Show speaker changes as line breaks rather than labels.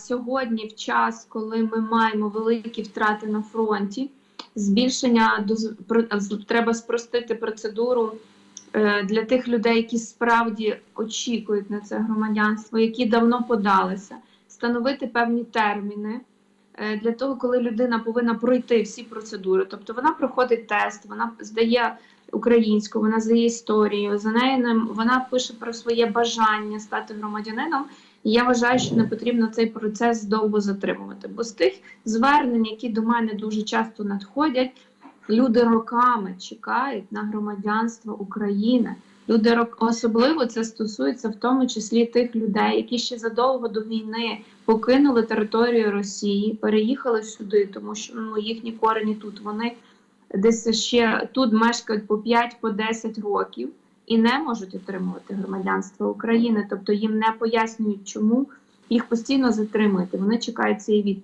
сьогодні, в час, коли ми маємо великі втрати на фронті, збільшення треба спростити процедуру е, для тих людей, які справді очікують на це громадянство, які давно подалися, встановити певні терміни. е, Для того, коли людина повинна пройти всі процедури, тобто вона проходить тест, вона здає українську, вона здає історію, за нею ним- вона пише про своє бажання стати громадянином. І я вважаю, що не потрібно цей процес довго затримувати. Бо з тих звернень, які до мене дуже часто надходять, люди роками чекають на громадянство України. Люди особливо це стосується в тому числі тих людей, які ще задовго до війни покинули територію Росії, переїхали сюди, тому що ну їхні корені тут. Вони десь ще тут мешкають по 5 по 10 років і не можуть отримувати громадянство України. Тобто їм не пояснюють, чому їх постійно затримують. Вони чекають цієї відповіді.